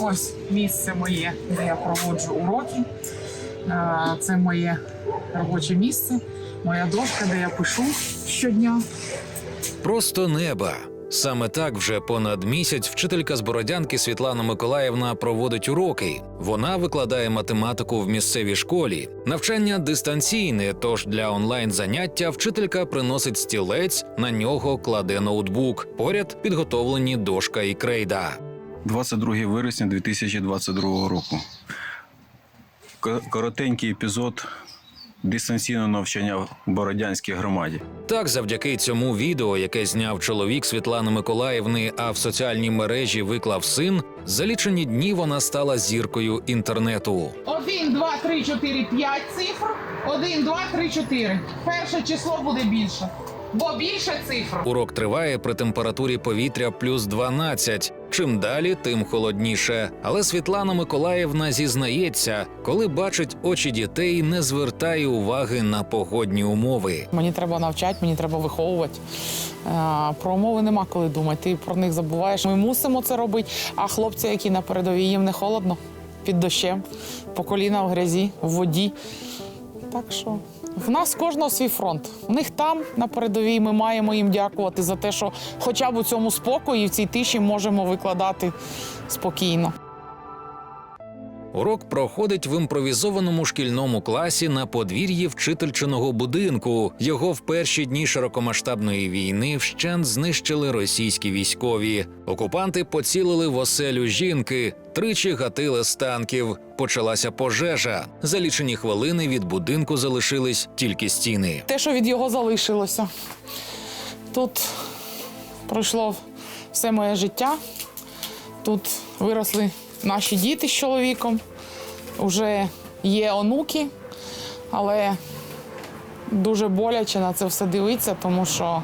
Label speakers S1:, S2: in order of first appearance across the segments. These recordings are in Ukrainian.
S1: Ось місце моє, де я проводжу уроки. Це моє робоче місце, моя дошка, де я пишу щодня.
S2: Просто неба. Саме так вже понад місяць вчителька з Бородянки Світлана Миколаївна проводить уроки. Вона викладає математику в місцевій школі. Навчання дистанційне, тож для онлайн заняття вчителька приносить стілець, на нього кладе ноутбук. Поряд підготовлені дошка і крейда.
S3: 22 вересня 2022 року. Коротенький епізод дистанційного навчання в Бородянській громаді.
S2: Так, завдяки цьому відео, яке зняв чоловік Світлани Миколаївни, а в соціальній мережі виклав син, за лічені дні вона стала зіркою інтернету.
S1: 1, 2, 3, 4, 5 цифр. 1, 2, 3, 4. Перше число буде більше. Бо більше цифр.
S2: Урок триває при температурі повітря плюс 12. Чим далі, тим холодніше. Але Світлана Миколаївна зізнається, коли бачить очі дітей, не звертає уваги на погодні умови.
S4: Мені треба навчати, мені треба виховувати. Е, Про умови нема коли думати. Ти про них забуваєш. Ми мусимо це робити. А хлопці, які на передовій, їм не холодно під дощем, по коліна в грязі, в воді. Так що в нас кожного свій фронт. У них там на передовій. Ми маємо їм дякувати за те, що хоча б у цьому спокої в цій тиші можемо викладати спокійно.
S2: Урок проходить в імпровізованому шкільному класі на подвір'ї вчительчиного будинку. Його в перші дні широкомасштабної війни вщент знищили російські військові. Окупанти поцілили в оселю жінки, тричі гатили з танків. Почалася пожежа. За лічені хвилини від будинку залишились тільки стіни.
S4: те, що від його залишилося. Тут пройшло все моє життя. Тут виросли наші діти з чоловіком. Вже є онуки, але дуже боляче на це все дивитися, тому що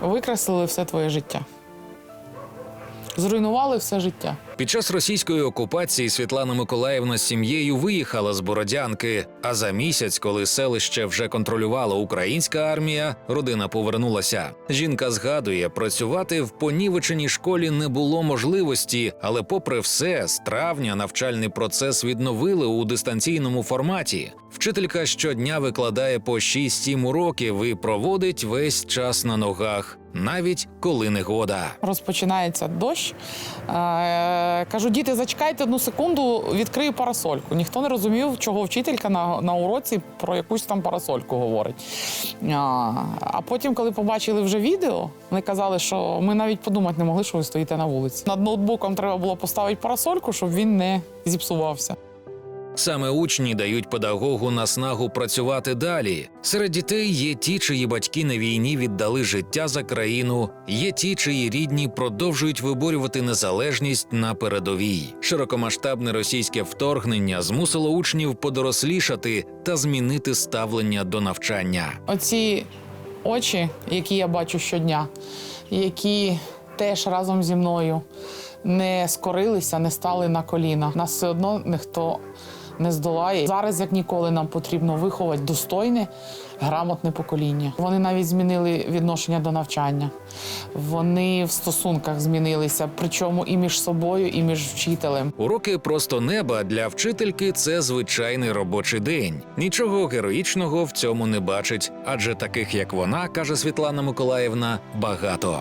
S4: викреслили все твоє життя. Зруйнували все життя.
S2: Під час російської окупації Світлана Миколаївна з сім'єю виїхала з Бородянки. А за місяць, коли селище вже контролювала українська армія, родина повернулася. Жінка згадує, працювати в понівеченій школі не було можливості, але, попри все, з травня навчальний процес відновили у дистанційному форматі. Вчителька щодня викладає по 6-7 уроків і проводить весь час на ногах, навіть коли негода.
S4: Розпочинається дощ. Е, кажу, діти, зачекайте одну секунду, відкрию парасольку. Ніхто не розумів, чого вчителька на, на уроці про якусь там парасольку говорить. А, а потім, коли побачили вже відео, вони казали, що ми навіть подумати не могли, що ви стоїте на вулиці. Над ноутбуком треба було поставити парасольку, щоб він не зіпсувався.
S2: Саме учні дають педагогу наснагу працювати далі. Серед дітей є ті, чиї батьки на війні віддали життя за країну, є ті, чиї рідні продовжують виборювати незалежність на передовій. Широкомасштабне російське вторгнення змусило учнів подорослішати та змінити ставлення до навчання.
S4: Оці очі, які я бачу щодня, які теж разом зі мною не скорилися, не стали на коліна. Нас все одно ніхто не здолає. Зараз, як ніколи, нам потрібно виховати достойне, грамотне покоління. Вони навіть змінили відношення до навчання. Вони в стосунках змінилися, причому і між собою, і між вчителем.
S2: Уроки просто неба для вчительки це звичайний робочий день. Нічого героїчного в цьому не бачить, адже таких як вона, каже Світлана Миколаївна, багато.